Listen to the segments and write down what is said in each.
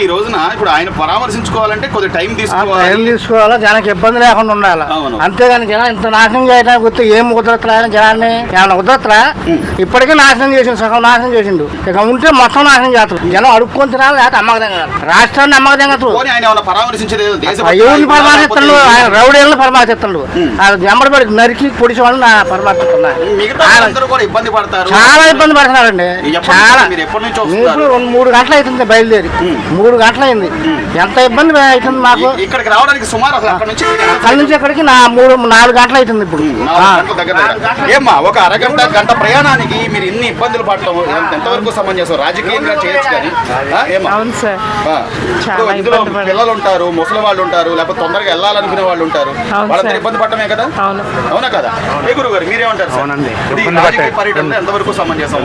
ఈ రోజున ఇప్పుడు ఆయన పరామర్శించుకోవాలంటే కొద్దిగా టైం టైం తీసుకోవాలి. తీసుకోవాలా? జనానికి ఇబ్బంది లేకుండా ఉండాలి. అంతేగాని జనం ఇంత నాశనం చేయడానికి వస్తే ఏం కుదరతరా జనాన్ని? ఏమైనా కుదరతరా ఇప్పటికే నాశనం చేసిండు సగం నాశనం చేసిండు. ఇక ఉంటే మొత్తం నాశనం చేస్తారు. జనం అడుక్కొని తినాలి లేకపోతే అమ్మకం రాష్ట్రాన్ని అమ్మకం ఆయన ఎవరిని పరమాశిస్తుండు ఆయన రౌడీలను పరమాశిస్తుండు ఆ వెంబడి నరికి పొడిచి వాళ్ళు నా కూడా ఇబ్బంది పడతారు. చాలా ఇబ్బంది పడుతున్నారండి. చాలా నుంచి- మీరు ఎప్పటి నుంచి మీకు వస్తున్నారు. రెండు మూడు గంటలు అవుతుంది బయలుదేరి. మూడు గంటలు అయింది. ఎంత ఇబ్బంది అవుతుంది మాకు? ఇక్కడికి రావడానికి సుమారు అక్కడ నుంచి ఇక్కడికి నా మూడు నాలుగు గంటలు అవుతుంది ఇప్పుడు. ఏమ్మా ఒక అరగంట గంట ప్రయాణానికి మీరు ఇన్ని ఇబ్బందులు పడటం ఎంత- ఎంతవరకు సమంజసం? రాజకీయంగా చేయొచ్చు కానీ. అవును సార్. ఇందులో పిల్లలు ఉంటారు ముసలి వాళ్ళు ఉంటారు లేకపోతే తొందరగా వెళ్ళాలనుకునే వాళ్ళు ఉంటారు వాళ్ళందరూ. ఇబ్బంది పడటమే కదా? అవును. అవునా కదా? ఏ గురువు గారు మీరేమంటారు సార్? అవునండి. ఇది ఇబ్బంది రాజకీయ పర్యటన ఎంతవరకు సమంజసం?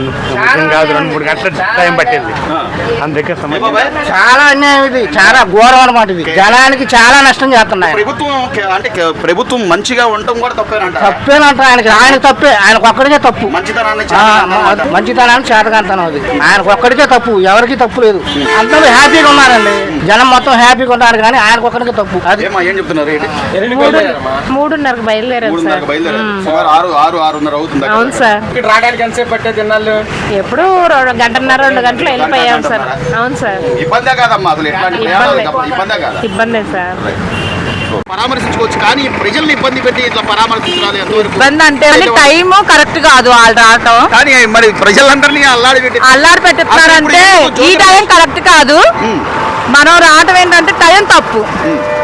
కాదు రెండు మూడు గంటల టైం పట్టింది. ఆ. అందుకే బాబాయ్? చాలా అన్యాయం ఇది. చాలా ఘోరం అనమాట ఇది. జనానికి చాలా నష్టం చేస్తున్నాయి. ప్రభుత్వం అంటే ప్రభుత్వం మంచిగా ఉండటం కూడా తప్పేనంట తప్పేనంట. ఆయనకి ఆయనకు తప్పే. ఆయనకు ఒక్కడికే తప్పు. మంచితనాన్ని మంచితనాన్ని చేతకంతనం అది. ఆయనకు ఒక్కడికే తప్పు. ఎవరికి తప్పు లేదు. అందరూ హ్యాపీగా ఉన్నారండి. జనం మొత్తం హ్యాపీగా ఉన్నారు కానీ ఆయనకు ఒక్కడికే తప్పు. అది. ఏం చెప్తున్నారు మూడున్నరకు బయలుదేరారు సార్. సుమారు ఆరు ఆరు ఆరున్నర అవుతుంది అవును సార్. ఇక్కడ రావడానికి ఎంతసేపు పట్టే తిన్నాళ్ళు ఎప్పుడు రెండు గంటన్నర రెండు గంటలు వెళ్ళిపోయాం సార్. అవును సార్. ఇబ్బందే కాదమ్మా అసలు ఎట్లాంటి ప్రయాణాలు కాదు. ఇబ్బందే కాదా. ఇబ్బందే సార్. పరామర్శించుకోవచ్చు కానీ ప్రజల్ని ఇబ్బంది పెట్టి ఇట్లా పరామర్శించాలి ఇబ్బంది అంటే టైం కరెక్ట్ కాదు వాళ్ళు రావటం. కానీ మరి ప్రజలందరినీ అల్లాడి పెట్టి అల్లాడి పెట్టిస్తున్నారంటే ఈ టైం కరెక్ట్ కాదు. మనం రావటం ఏంటంటే టైం తప్పు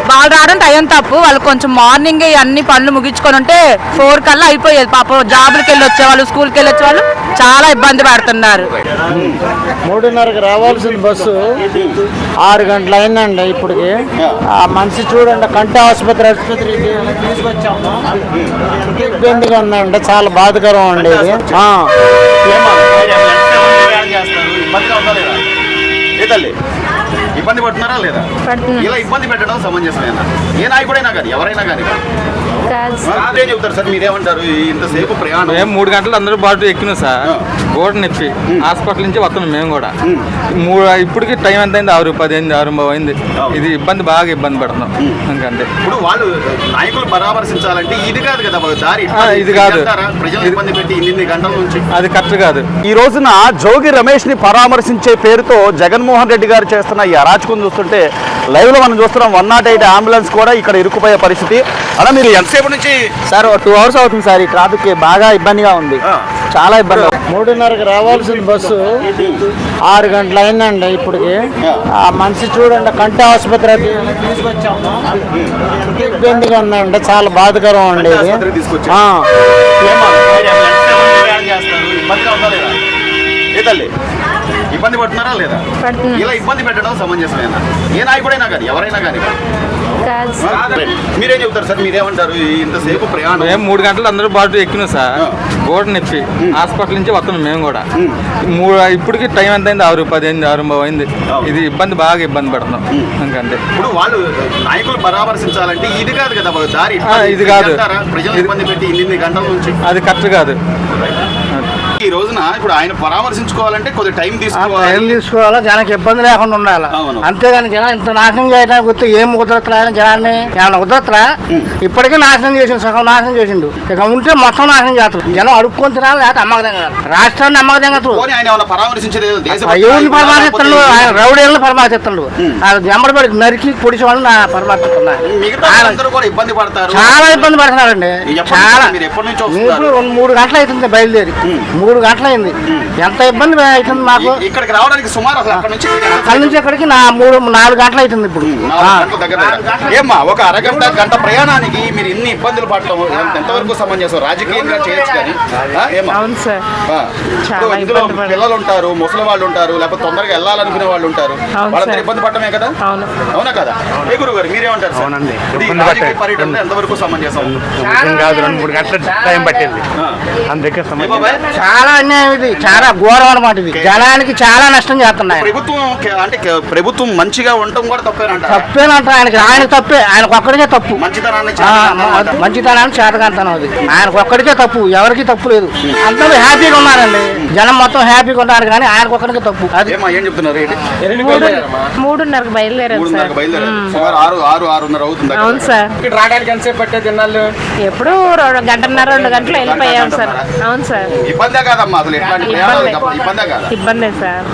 వాళ్ళు రావడం టైం తప్పు వాళ్ళు కొంచెం మార్నింగ్ అన్ని పనులు ముగించుకొని ఉంటే ఫోర్ కల్లా అయిపోయేది పాపం జాబులకి వెళ్ళి వచ్చేవాళ్ళు స్కూల్కి వెళ్ళి వచ్చేవాళ్ళు చాలా ఇబ్బంది పడుతున్నారు మూడున్నరకు రావాల్సిన బస్సు ఆరు గంటలు అయిందండి ఇప్పటికి ఆ మనిషి చూడండి కంటి ఆసుపత్రి ఆసుపత్రికి తీసుకొచ్చాము ఎంత ఇబ్బందిగా ఉందండి చాలా బాధకరం అండి ఇది? ఏ తల్లి ఇబ్బంది పడుతున్నారా లేదా. ఇలా ఇబ్బంది పెట్టడం సమంజసమేనా? ఏ నాయకుడైనా కానీ ఎవరైనా కానీ. కాదు. ఏం చెప్తారు సార్ మీరేమంటారు? ఇంతసేపు ప్రయాణం. మేము మూడు గంటలు అందరూ బాటు ఎక్కినాం సార్. గోడ నొప్పి హాస్పిటల్ నుంచి వస్తున్నాం మేము కూడా. మూడు ఇప్పటికి టైం ఎంత అయింది ఆరు పది అయింది. ఆరు అయింది. ఇది ఇబ్బంది బాగా ఇబ్బంది పడుతున్నాం. ఇంకంతే. ఇప్పుడు వాళ్ళు నాయకులు పరామర్శించాలంటే ఇది కాదు కదా దారి. ఇది కాదు. ఇబ్బంది పెట్టి ఇన్ని గంటల నుంచి? అది కరెక్ట్ కాదు. ఈ రోజున జోగి రమేష్ని పరామర్శించే పేరుతో జగన్మోహన్ రెడ్డి గారు చేస్తున్న ఈ అరాచకం చూస్తుంటే లైవ్లో మనం చూస్తున్నాం వన్ నాట్ ఎయిట్ అంబులెన్స్ కూడా ఇక్కడ ఇరుక్కుపోయే పరిస్థితి. అలా మీరు ఎంతసేపు నుంచి సార్ టూ అవర్స్ అవుతుంది సార్ ఈ ట్రాఫిక్ బాగా ఇబ్బందిగా ఉంది. చాలా ఇబ్బంది మూడున్నరకు రావాల్సిన బస్సు ఆరు గంటలు అయిందండి ఇప్పటికి. ఆ మనిషి చూడండి కంటి ఆసుపత్రి తీసుకొచ్చాము ఇబ్బందిగా ఉందండి చాలా బాధకరం అండి ఇది? ఇబ్బందిగా ఉందా లేదా? ఇబ్బంది పడుతున్నారా లేదా. ఇలా ఇబ్బంది పెట్టడం సమంజసమేనా? ఏ నాయకుడైనా కానీ ఎవరైనా కానీ. మీరేం చెప్తారు సార్? మీరేమంటారు? ఈ ఇంతసేపు ప్రయాణం. మేము మూడు గంటలు అందరూ బాటు ఎక్కినాం సార్. గోడ నొప్పి. హాస్పిటల్ నుంచి వస్తున్నాం మేము కూడా. మూడు ఇప్పటికి టైం ఎంత అయింది? ఆరు పది అయింది ఆరు అయింది. ఇది ఇబ్బంది బాగా ఇబ్బంది పడుతున్నాం. ఇంకంతే ఇప్పుడు వాళ్ళు నాయకులు పరామర్శించాలంటే ఇది కాదు కదా దారి. ఇది కాదు. ప్రజలు ఇది- ఇబ్బంది పెట్టి ఇన్ని గంటల నుంచి. అది కరెక్ట్ కాదు. ఈ రోజున ఇప్పుడు ఆయన పరామర్శించుకోవాలంటే కొద్ది టైం టైం తీసుకోవాలి. తీసుకోవాలా? జనానికి ఇబ్బంది లేకుండా ఉండాలి. అంతేగాని జనం ఇంత నాశనం చేయడానికి వస్తే ఏం కుదరతరా జనాన్ని ఏమైనా కుదరతరా ఇప్పటికే నాశనం చేసిండు సగం నాశనం చేసిండు. ఇక ఉంటే మొత్తం నాశనం చేస్తారు. జనం అడుక్కొని తినాలి లేకపోతే అమ్మకం కదా రాష్ట్రాన్ని అమ్మకం కదా పోనీ ఆయన ఏమైనా పరామర్శించేది ఏదో దేశ ఎవరిని పరమాశిస్తాడు ఆయన రౌడీలను పరమాశిస్తాడు ఆయన జమ్మడబడి నరికి పొడిచి వాళ్ళని నా పరమాశిస్తున్నాడు ఇబ్బంది పడతారు. చాలా ఇబ్బంది పడుతున్నారండి. చాలా. మూడు గంటలు అవుతుంది బయలుదేరి. మూడు గంటలు అయింది ఎంత ఇబ్బంది అవుతుంది మాకు ఇక్కడికి రావడానికి సుమారు అక్కడ నుంచి అక్కడి నుంచి ఇక్కడికి నా మూడు నాలుగు గంటలు అవుతుంది ఇప్పుడు నాలుగు ఆ. గంటల దగ్గర దగ్గర. ఏమ్మా ఒక అరగంట గంట ప్రయాణానికి మీరు ఇన్ని ఇబ్బందులు పడటం ఎంత- ఎంతవరకు సమంజసం రాజకీయంగా చేయొచ్చు కానీ ఆ, ఏమ్మా అవును సార్ ఆ. చాలా ఇప్పుడు ఇందులో ఇబ్బంది పడ- పిల్లలు ఉంటారు ముసలి వాళ్ళు ఉంటారు లేకపోతే తొందరగా వెళ్ళాలనుకునే వాళ్ళు ఉంటారు అవును వాళ్ళందరూ సార్. ఇబ్బంది పడటమే కదా అవును అవునా కదా ఏ గురువు గారు మీరేమంటారు సార్? అవునండి. ఇది ఇబ్బంది రాజకీయ పట్టే- పర్యటన ఎంతవరకు సమంజసం కాదు రెండు మూడు గంటల టైం పట్టింది ఆ. అందుకే ఏ బాబాయ్? చాలా అన్యాయం ఇది. చాలా ఘోరం అనమాట ఇది. జనానికి చాలా నష్టం చేస్తున్నాయి. ప్రభుత్వం అంటే ప్రభుత్వం మంచిగా ఉండటం కూడా తప్పేనంట తప్పేనంట ఆయనకి ఆయన తప్పే. ఆయనకు ఒక్కడికే తప్పు. మంచితనాన్ని. మంచితనాన్ని చేతకంతనం అది. ఆయనకు ఒక్కడికే తప్పు. ఎవరికి తప్పు లేదు. అందరూ హ్యాపీగా ఉన్నారండి. జనం మొత్తం హ్యాపీగా ఉన్నారు కానీ ఆయనకు ఒక్కడికే తప్పు. అది ఏం చెప్తున్నారు మూడున్నరకు బయలుదేరారు సుమారు ఆరు ఆరు ఆరున్నర అవుతుంది అక్కడ. అవును సార్. ఇక్కడ రావడానికి ఎంతసేపు పట్టేది ఇన్నాళ్ళు ఎప్పుడు రెండు గంటన్నర రెండు గంటలు వెళ్ళిపోయాం సార్. అవును సార్. ఇబ్బందే కాదమ్మా అసలు ఎట్లాంటి ఇబ్బందే సార్.